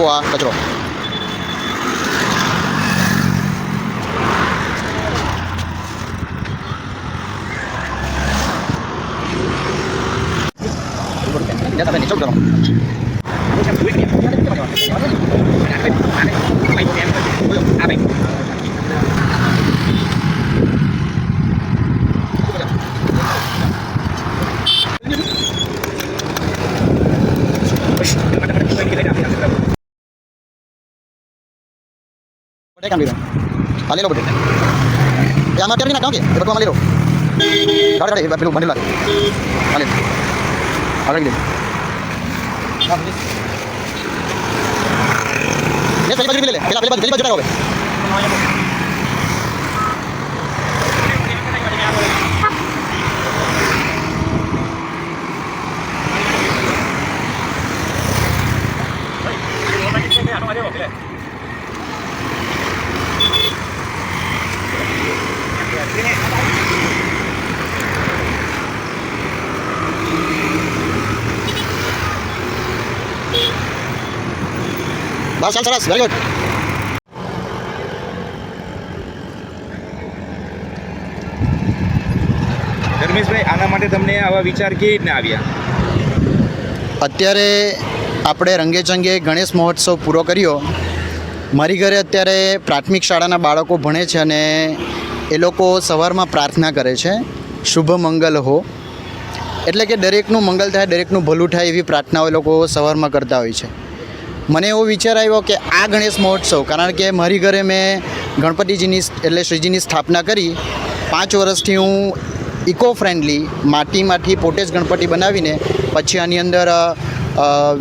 જોવા કચરો ternyata ini coba dong apa કચરો બટેકા લીધો હા લઈ લો બટેકા એ આમાં અત્યારે નાખાવ કે એ બધું આમાં લઈ લો ગાડે ગાડે પેલું બંધ લાગે હા લે આગળ દે લે પેલી બાજુ લે પેલા પેલી બાજુ પેલી બાજુ લાવો બસ ચાલ સરસ વેરી ગુડ ધર્મેશભાઈ આના માટે તમને આવા વિચાર કેવી રીતના આવ્યા? અત્યારે આપણે રંગેચંગે ગણેશ મહોત્સવ પૂરો કર્યો. મારી ઘરે અત્યારે પ્રાથમિક શાળાના બાળકો ભણે છે અને એ લોકો સવારમાં પ્રાર્થના કરે છે શુભ મંગલ હો. એટલે કે દરેકનું મંગલ થાય દરેકનું ભલું થાય એવી પ્રાર્થનાઓ એ લોકો સવારમાં કરતા હોય છે. મને એવો વિચાર આવ્યો કે આ ગણેશ મહોત્સવ, કારણ કે મારી ઘરે મેં ગણપતિજીની એટલે શ્રીજીની સ્થાપના કરી. પાંચ વર્ષથી હું ઇકો ફ્રેન્ડલી માટીમાંથી પોતે જ ગણપતિ બનાવીને પછી આની અંદર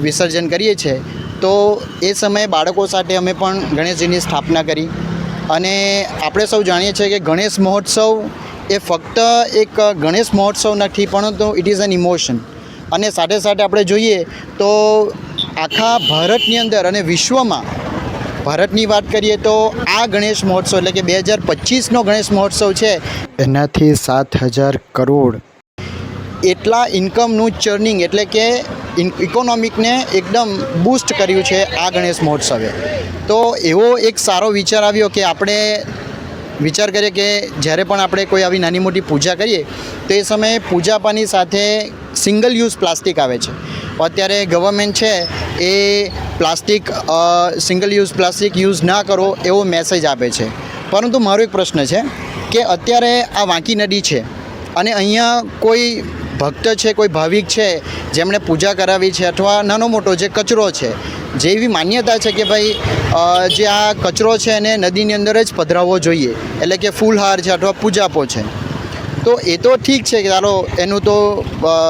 વિસર્જન કરીએ છીએ. તો એ સમયે બાળકો સાથે અમે પણ ગણેશજીની સ્થાપના કરી. અને આપણે સૌ જાણીએ છીએ કે ગણેશ મહોત્સવ એ ફક્ત એક ગણેશ મહોત્સવ નથી, પરંતુ ઇટ ઇઝ એન ઇમોશન અને સાથે સાથે આપણે જોઈએ તો આખા ભારતની અંદર અને વિશ્વમાં, ભારતની વાત કરીએ તો આ ગણેશ મહોત્સવ એટલે કે બે હજાર પચીસનો ગણેશ મહોત્સવ છે. એનાથી સાત હજાર કરોડ. એટલા ઇન્કમનું ચર્નિંગ એટલે કે ઇકોનોમિકને એકદમ બૂસ્ટ કર્યું છે આ ગણેશ મહોત્સવે. તો એવો એક સારો વિચાર આવ્યો કે આપણે વિચાર કરીએ કે જ્યારે પણ આપણે કોઈ આવી નાની મોટી પૂજા કરીએ, તો એ સમયે પૂજા પાની સાથે સિંગલ યુઝ પ્લાસ્ટિક આવે છે. અત્યારે ગવર્મેન્ટ છે એ plastic single use plastic use ના કરો એવો મેસેજ આપે છે. પરંતુ મારો એક પ્રશ્ન છે કે અત્યારે આ વાંકી નદી છે અને અહીંયા કોઈ ભક્ત છે, કોઈ ભાવિક છે, જેમણે પૂજા કરાવી છે અથવા નાનો મોટો જે કચરો છે, જે એવી માન્યતા છે કે ભાઈ જે આ કચરો છે એને નદીની અંદર જ પધરાવવો જોઈએ, એટલે કે ફૂલહાર છે અથવા પૂજાપો છે. તો એ તો ઠીક છે કે ચાલો એનું તો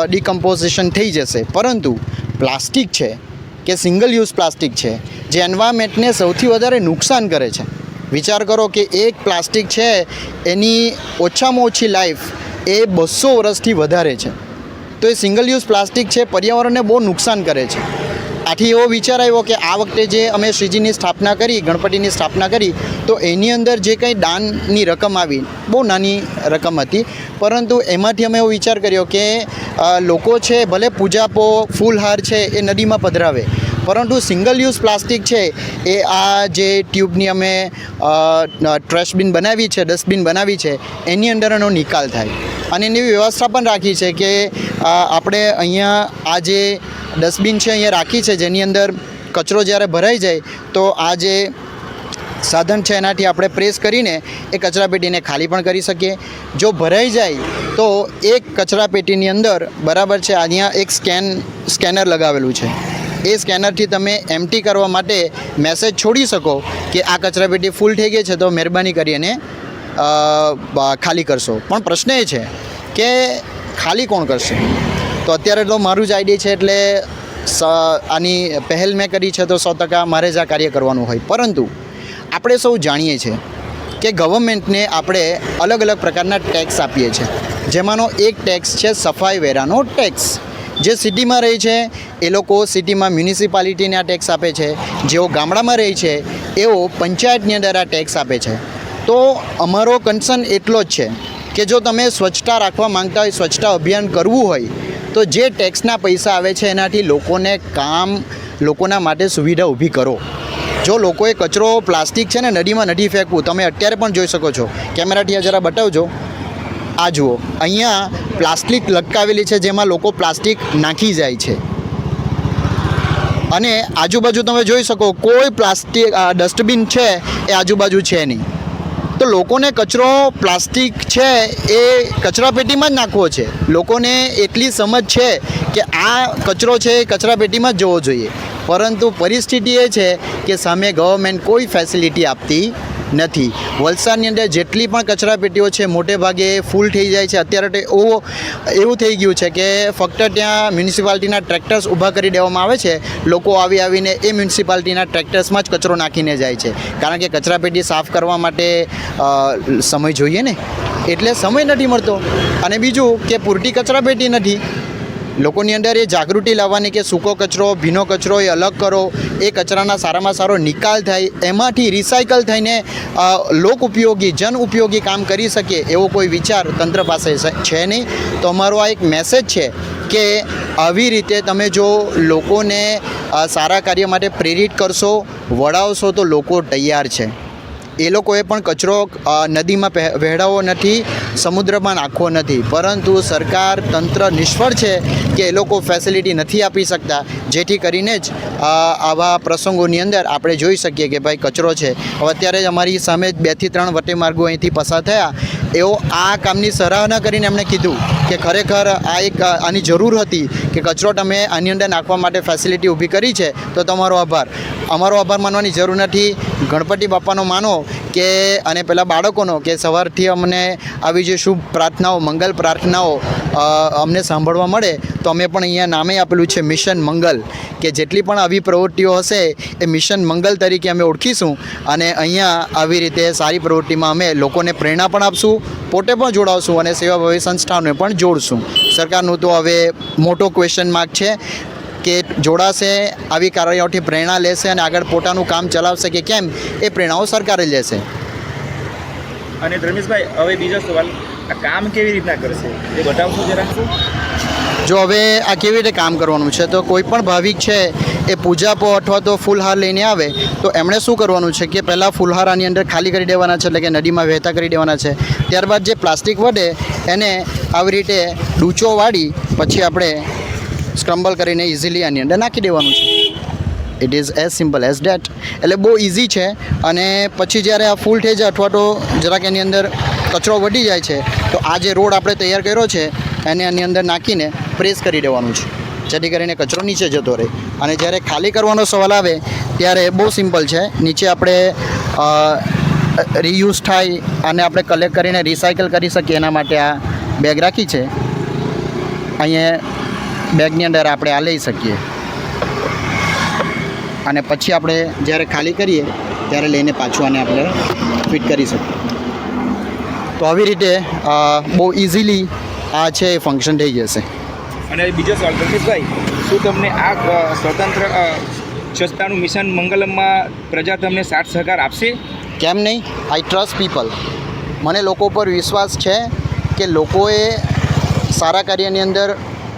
ડિકમ્પોઝિશન થઈ જશે. પરંતુ પ્લાસ્ટિક છે કે સિંગલ યુઝ પ્લાસ્ટિક છે, જે એન્વાયરમેન્ટને સૌથી વધારે નુકસાન કરે છે. વિચાર કરો કે એક પ્લાસ્ટિક છે, એની ઓછામાં ઓછી લાઈફ એ બસો વર્ષથી વધારે છે. તો એ સિંગલ યુઝ પ્લાસ્ટિક છે, પર્યાવરણને બહુ નુકસાન કરે છે. આથી એવો વિચાર આવ્યો કે આ વખતે જે અમે શ્રીજીની સ્થાપના કરી, ગણપતિની સ્થાપના કરી, તો એની અંદર જે કંઈ દાનની રકમ આવી, બહુ નાની રકમ હતી, પરંતુ એમાંથી અમે એવો વિચાર કર્યો કે લોકો છે, ભલે પૂજાપો ફૂલહાર છે, એ નદીમાં પધરાવે, પરંતુ સિંગલ યુઝ પ્લાસ્ટિક છે, એ આ જે ટ્યુબની અમે ટ્રશબિન બનાવી છે, ડસ્ટબિન બનાવી છે, એની અંદર એનો નિકાલ થાય. અને એની વ્યવસ્થા પણ રાખી છે કે આપણે અહીંયા આ જે ડસ્ટબિન છે અહીંયા રાખી છે, જેની અંદર કચરો જ્યારે ભરાઈ જાય, તો આ જે સાધન છે એનાથી આપણે પ્રેસ કરીને એ કચરાપેટીને ખાલી પણ કરી શકીએ. જો ભરાઈ જાય, તો એક કચરાપેટીની અંદર બરાબર છે, અહીંયા એક સ્કેન, સ્કેનર લગાવેલું છે. એ સ્કેનરથી તમે એમટી કરવા માટે મેસેજ છોડી શકો કે આ કચરાપેટી ફૂલ થઈ ગઈ છે, તો મહેરબાની કરી એને ખાલી કરશો. પણ પ્રશ્ન એ છે કે ખાલી કોણ કરશે? તો અત્યારે તો મારું જ આઈડિયા છે એટલે આની પહેલ મેં કરી છે તો સો ટકા મારે જ આ કાર્ય કરવાનું હોય. પરંતુ આપણે સૌ જાણીએ છીએ કે ગવર્મેન્ટને આપણે અલગ અલગ પ્રકારના ટેક્સ આપીએ છીએ. જેમાંનો એક ટેક્સ છે સફાઈ વેરાનો ટેક્સ. જે સિટીમાં રહે છે, એ લોકો સિટીમાં મ્યુનિસિપાલિટીને આ ટેક્સ આપે છે. જેઓ ગામડામાં રહે છે, એઓ પંચાયતની અંદર આ ટેક્સ આપે છે. તો અમારો કન્સર્ન એટલો જ છે કે જો તમે સ્વચ્છતા રાખવા માંગતા હોય, સ્વચ્છતા અભિયાન કરવું હોય તો જે ટેક્સના પૈસા આવે છે એનાથી લોકોને કામ, લોકોના માટે સુવિધા ઊભી કરો. જો લોકોએ કચરો, પ્લાસ્ટિક છે ને નદીમાં નથી ફેંકવું, તમે અત્યારે પણ જોઈ શકો છો. કેમેરાથી જરા બતાવજો. આ જુઓ, અહીંયા પ્લાસ્ટિક લટકાવેલી છે જેમાં લોકો પ્લાસ્ટિક નાખી જાય છે. અને આજુબાજુ તમે જોઈ શકો, કોઈ પ્લાસ્ટિક ડસ્ટબિન છે એ આજુબાજુ છે નહીં. તો લોકોને કચરો, પ્લાસ્ટિક છે એ કચરાપેટીમાં જ નાખવો છે. લોકોને એટલી સમજ છે કે આ કચરો છે એ કચરાપેટીમાં જ જવો જોઈએ. પરંતુ પરિસ્થિતિ એ છે કે સામે ગવર્મેન્ટ કોઈ ફેસિલિટી આપતી નથી. વલસાડની અંદર જેટલી પણ કચરાપેટીઓ છે, મોટે ભાગે ફૂલ થઈ જાય છે. અત્યારે એવો, એવું થઈ ગયું છે કે ફક્ત ત્યાં મ્યુનિસિપાલિટીના ટ્રેક્ટર્સ ઊભા કરી દેવામાં આવે છે. લોકો આવી આવીને એ મ્યુનિસિપાલિટીના ટ્રેક્ટર્સમાં જ કચરો નાખીને જાય છે. કારણ કે કચરાપેટી સાફ કરવા માટે સમય જોઈએ ને? એટલે સમય નથી મળતો. અને બીજું કે પૂરતી કચરાપેટી નથી. લોકોની અંદર એ જાગૃતિ લાવવાની કે સૂકો કચરો, ભીનો કચરો એ અલગ કરો, એ કચરાના સારામાં સારો નિકાલ થાય, એમાંથી રિસાયકલ થઈને લોક ઉપયોગી જન ઉપયોગી કામ કરી શકે એવો કોઈ વિચાર તંત્ર પાસે છે- નહીં. તો અમારો આ એક મેસેજ છે કે આવી રીતે તમે જો લોકોને સારા કાર્ય માટે પ્રેરિત કરશો, વળાવશો તો લોકો તૈયાર છે. એ લોકોએ પણ કચરો નદીમાં વહેડાવો નથી, સમુદ્રમાં નાખવો નથી. પરંતુ સરકાર, તંત્ર નિષ્ફળ છે કે એ લોકો ફેસિલિટી નથી આપી શકતા, જેથી કરીને જ આવા પ્રસંગોની અંદર આપણે જોઈ શકીએ કે ભાઈ કચરો છે. હવે અત્યારે જ અમારી સામે બેથી ત્રણ વટે માર્ગો અહીંથી પસાર થયા. એઓ આ કામની સરાહના કરીને એમણે કીધું કે ખરેખર આ એક આની જરૂર હતી કે કચરો તમે આની અંદર નાખવા માટે ફેસિલિટી ઊભી કરી છે, તો તમારો આભાર. અમારો આભાર માનવાની જરૂર નથી. ગણપતિ બાપાનો માનો કે અને પેલા બાળકોનો કે સવારથી અમને આવી જે શુભ પ્રાર્થનાઓ, મંગલ પ્રાર્થનાઓ અમને સાંભળવા મળે, તો અમે પણ અહીંયા નામે આપેલું છે મિશન મંગલ. કે જેટલી પણ આવી પ્રવૃત્તિઓ હશે, એ મિશન મંગલ તરીકે અમે ઓળખીશું અને અહીંયા આવી રીતે સારી પ્રવૃત્તિમાં અમે લોકોને પ્રેરણા પણ આપશું, પોતે પણ જોડાવશું અને સેવાભાવી સંસ્થાઓને પણ જોડશું. સરકારનું તો હવે મોટો ક્વેશ્ચન માર્ક છે. કે જોડાશે આવી કાર્યવાહીઓથી પ્રેરણા લેશે અને આગળ પોતાનું કામ ચલાવશે કે કેમ એ પ્રેરણાઓ સરકારે લેશે. અને ધર્મેશભાઈ હવે બીજો સવાલ આ કામ કેવી રીતના કરશે? એ બતાવશો જરા? જો હવે આ કેવી રીતે કામ કરવાનું છે? તો કોઈ પણ ભાવિક છે એ પૂજાપો અથવા તો ફૂલહાર લઈને આવે તો એમણે શું કરવાનું છે કે પહેલાં ફૂલહાર આની અંદર ખાલી કરી દેવાના છે એટલે કે નદીમાં વહેતા કરી દેવાના છે. ત્યારબાદ જે પ્લાસ્ટિક વધે એને આવી રીતે ડૂચો વાળી પછી આપણે સ્ક્રમ્બલ કરીને ઇઝીલી આની અંદર નાખી દેવાનું છે. It is as simple as that એટલે બહુ ઇઝી છે. અને પછી જ્યારે આ ફૂલ થઈ જાય અથવા તો જરાક એની અંદર કચરો વધી જાય છે, તો આ જે રોડ આપણે તૈયાર કર્યો છે, એને આની અંદર નાખીને પ્રેસ કરી દેવાનું છે. જેથી કરીને કચરો નીચે જતો રહે. અને જ્યારે ખાલી કરવાનો સવાલ આવે, ત્યારે બહુ સિમ્પલ છે. નીચે આપણે રીયુઝ થાય અને આપણે કલેક્ટ કરીને રિસાયકલ કરી શકીએ. એના માટે આ બેગ રાખી છે. અહીંયા બેગની અંદર આપણે આ લઈ શકીએ. અને પછી આપણે જ્યારે ખાલી કરીએ ત્યારે લઈને પાછું આને આપણે ફિટ કરી શકીએ. તો આવી રીતે બહુ ઇઝીલી આ છે એ ફંક્શન થઈ જશે. અને બીજો સવાલ ધર્મેશભાઈ શું તમને આ સ્વતંત્ર સ્વચ્છતાનું મિશન મંગલમમાં પ્રજા તમને સાથ સહકાર આપશે? કેમ નહીં? આઈ ટ્રસ્ટ પીપલ મને લોકો પર વિશ્વાસ છે કે લોકોએ સારા કાર્યની અંદર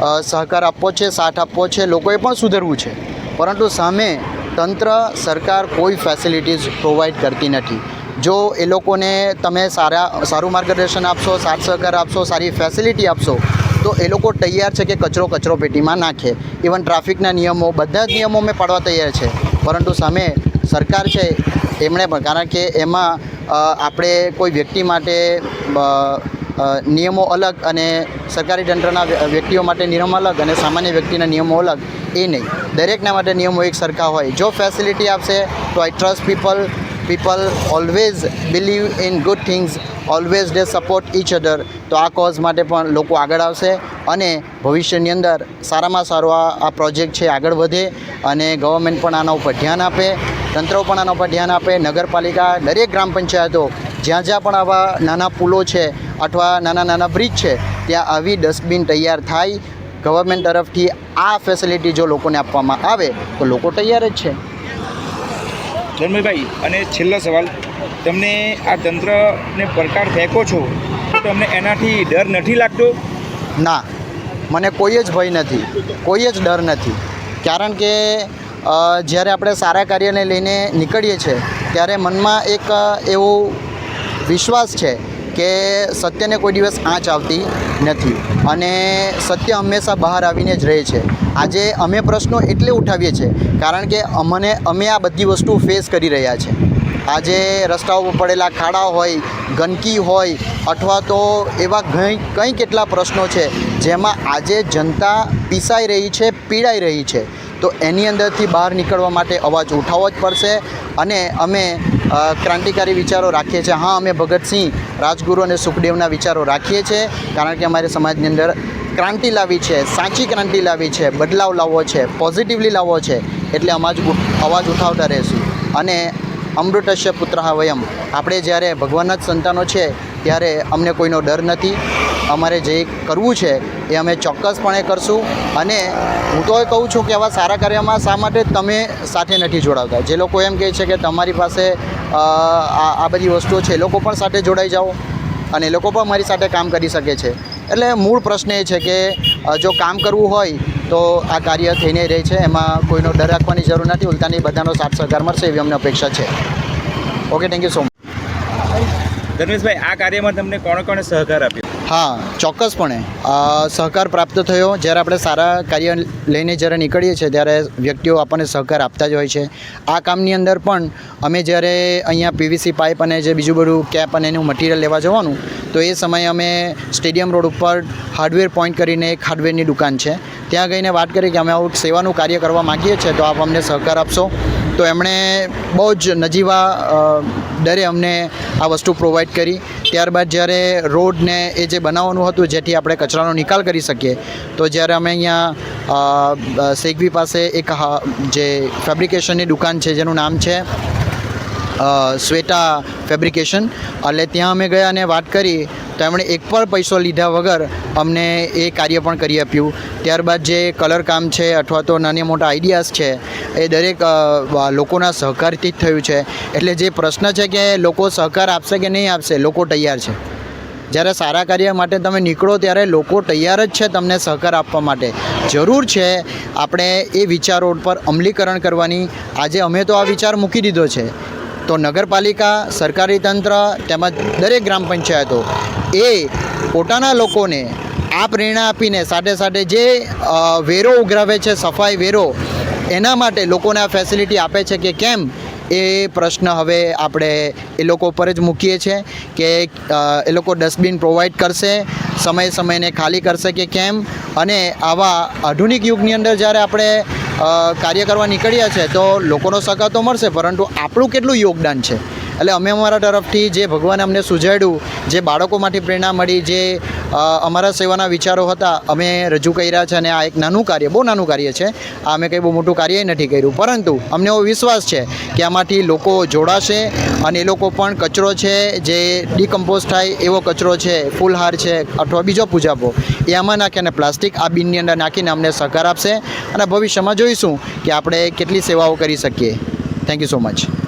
સહકાર આપવો છે, સાથ આપવો છે, લોકોએ પણ સુધરવું છે. પરંતુ સામે તંત્ર, સરકાર કોઈ ફેસિલિટીઝ પ્રોવાઈડ કરતી નથી. જો એ લોકોને તમે સારા, સારું માર્ગદર્શન આપશો, સાથ સહકાર આપશો, સારી ફેસિલિટી આપશો, તો એ લોકો તૈયાર છે કે કચરો કચરો પેટીમાં નાખે. ઇવન ટ્રાફિકના નિયમો, બધા જ નિયમો મેં પાડવા તૈયાર છે. પરંતુ સામે સરકાર છે, એમણે પણ, કારણ કે એમાં આપણે કોઈ વ્યક્તિ માટે નિયમો અલગ અને સરકારી તંત્રના વ્યક્તિઓ માટે નિયમો અલગ અને સામાન્ય વ્યક્તિના નિયમો અલગ, એ નહીં. દરેકના માટે નિયમો એક સરખા હોય. જો ફેસિલિટી આપશે, તો I trust people people always believe in good things always the support each other તો આ કોઝ માટે પણ લોકો આગળ આવશે અને ભવિષ્યની અંદર સારામાં સારો આ પ્રોજેક્ટ છે આગળ વધે અને ગવર્મેન્ટ પણ આના ઉપર ધ્યાન આપે તંત્રો પણ આના ઉપર ધ્યાન આપે, નગરપાલિકા, દરેક ગ્રામ પંચાયતો જ્યાં જ્યાં પણ આવા નાના પુલો છે અથવા નાના નાના બ્રિજ છે ત્યાં આવી ડસ્ટબિન તૈયાર થાય. ગવર્મેન્ટ તરફથી આ ફેસિલિટી જો લોકોને આપવામાં આવે તો લોકો તૈયાર જ છે. ધર્મભાઈ અને છેલ્લો સવાલ. તમને આ તંત્રને પડકાર ફેંકો છો તો તમને એનાથી ડર નથી લાગતો? ના મને કોઈ જ ભય નથી કોઈ જ ડર નથી. કારણ કે જ્યારે આપણે સારા કાર્યને લઈને નીકળીએ છીએ ત્યારે મનમાં એક એવો વિશ્વાસ છે કે સત્યને કોઈ દિવસ આંચ આવતી નથી. અને સત્ય હંમેશા બહાર આવીને જ રહે છે. આજે અમે પ્રશ્નો એટલે ઉઠાવીએ છીએ, કારણ કે અમને, અમે આ બધી વસ્તુ ફેસ કરી રહ્યા છે. આજે રસ્તાઓ પર પડેલા ખાડા હોય, ગંદકી હોય, અથવા તો એવા ઘણી, કંઈ કેટલા પ્રશ્નો છે, જેમાં આજે જનતા પીસાઈ રહી છે, પીડાઈ રહી છે. તો એની અંદરથી બહાર નીકળવા માટે અવાજ ઉઠાવવો જ પડશે અને અમે ક્રાંતિકારી વિચારો રાખીએ છીએ. હા, અમે ભગતસિંહ, રાજગુરુ અને સુખદેવના વિચારો રાખીએ છીએ, કારણ કે અમારે સમાજની અંદર ક્રાંતિ લાવી છે, સાચી ક્રાંતિ લાવી છે, બદલાવ લાવવો છે પોઝિટિવલી લાવવો છે, એટલે અમાજ અવાજ ઉઠાવતા રહીશું. અને અમૃતસ્ય પુત્ર વયમ આપણે જ્યારે ભગવાનના જ સંતાનો છે, ત્યારે અમને કોઈનો ડર નથી. અમારે જે કરવું છે એ અમે ચોક્કસપણે કરશું. અને હું તો એ કહું છું કે આવા સારા કાર્યમાં શા માટે તમે સાથે નથી જોડાવતા? જે લોકો એમ કહે છે કે તમારી પાસે આ બધી વસ્તુઓ છે, એ લોકો પણ સાથે જોડાઈ જાઓ અને એ લોકો પણ મારી સાથે કામ કરી શકે છે. એટલે મૂળ પ્રશ્ન એ છે કે જો કામ કરવું હોય તો આ કાર્ય થઈને રહે છે, એમાં કોઈનો ડર રાખવાની જરૂર નથી, ઉલટાની બધાનો સાથ સહકાર મળશે એવી અમને અપેક્ષા છે. Okay thank you so much Dharmeshbhai, આ કાર્યમાં તમને કોણે કોણે સહકાર આપ્યો? હા, ચોક્કસપણે. સહકાર પ્રાપ્ત થયો. જ્યારે આપણે સારા કાર્ય લઈને જ્યારે નીકળીએ છીએ, ત્યારે વ્યક્તિઓ આપણને સહકાર આપતા જ હોય છે. આ કામની અંદર પણ અમે જ્યારે અહીંયા પીવીસી પાઇપ અને જે બીજું બધું કેપ અને એનું મટીરિયલ લેવા જવાનું, તો એ સમયે અમે સ્ટેડિયમ રોડ ઉપર હાર્ડવેર પોઈન્ટ કરીને એક હાર્ડવેરની દુકાન છે. ત્યાં ગઈને વાત કરી કે અમે આવું સેવાનું કાર્ય કરવા માગીએ છીએ, તો આપ અમને સહકાર આપશો? તો એમણે બહુ જ નજીવા દરે અમને આ વસ્તુ પ્રોવાઈડ કરી. ત્યારબાદ જ્યારે રોડને એ જે બનાવવાનું હતું, જેથી આપણે કચરાનો નિકાલ કરી શકીએ, તો જ્યારે અમે અહીંયા સેગવી પાસે એક જે ફેબ્રિકેશનની દુકાન છે, જેનું નામ છે શ્વેતા ફેબ્રિકેશન. એટલે ત્યાં અમે ગયા અને વાત કરી. તો એમણે એક પણ પૈસો લીધા વગર અમને એ કાર્ય પણ કરી આપ્યું. ત્યારબાદ જે કલર કામ છે અથવા તો નાના મોટા આઈડિયાઝ છે, એ દરેક લોકોના સહકારથી જ થયું છે. એટલે જે પ્રશ્ન છે કે લોકો સહકાર આપશે કે નહીં આપશે, લોકો તૈયાર છે. જ્યારે સારા કાર્ય માટે તમે નીકળો ત્યારે લોકો તૈયાર જ છે તમને સહકાર આપવા માટે. જરૂર છે આપણે એ વિચારો પર અમલીકરણ કરવાની. આજે અમે તો આ વિચાર મૂકી દીધો છે. તો નગરપાલિકા, સરકારી તંત્ર તેમજ દરેક ગ્રામ પંચાયતો એ પોતાના લોકોને આ પ્રેરણા આપીને સાથે સાથે જે વેરો ઉઘરાવે છે, સફાઈ વેરો, એના માટે લોકોને આ ફેસિલિટી આપે છે કે કેમ? એ પ્રશ્ન હવે આપણે એ લોકો પર જ મૂકીએ છીએ કે એ લોકો ડસ્ટબિન પ્રોવાઈડ કરશે, સમય સમયને ખાલી કરશે કે કેમ? અને આવા આધુનિક યુગની અંદર જ્યારે આપણે કાર્ય કરવા નીકળ્યા છે તો લોકોનો સહકાર તો મળશે, પરંતુ આપણું કેટલું યોગદાન છે? એટલે અમે અમારા તરફથી જે ભગવાને અમને સુજાડ્યું, જે બાળકોમાંથી પ્રેરણા મળી, જે અમારા સેવાના વિચારો હતા, અમે રજૂ કર્યા છે અને આ એક નાનું કાર્ય, બહુ નાનું કાર્ય છે. આ અમે કંઈ બહુ મોટું કાર્ય નથી કર્યું. પરંતુ અમને એવો વિશ્વાસ છે કે આમાંથી લોકો જોડાશે અને એ લોકો પણ કચરો છે, જે ડિકમ્પોઝ થાય એવો કચરો છે, ફૂલહાર છે, અથવા બીજો પૂજાપો, એ આમાં નાખે અને પ્લાસ્ટિક આ બિનની અંદર નાખીને અમને સહકાર આપશે. અને ભવિષ્યમાં જોઈશું કે આપણે કેટલી સેવાઓ કરી શકીએ. Thank you so much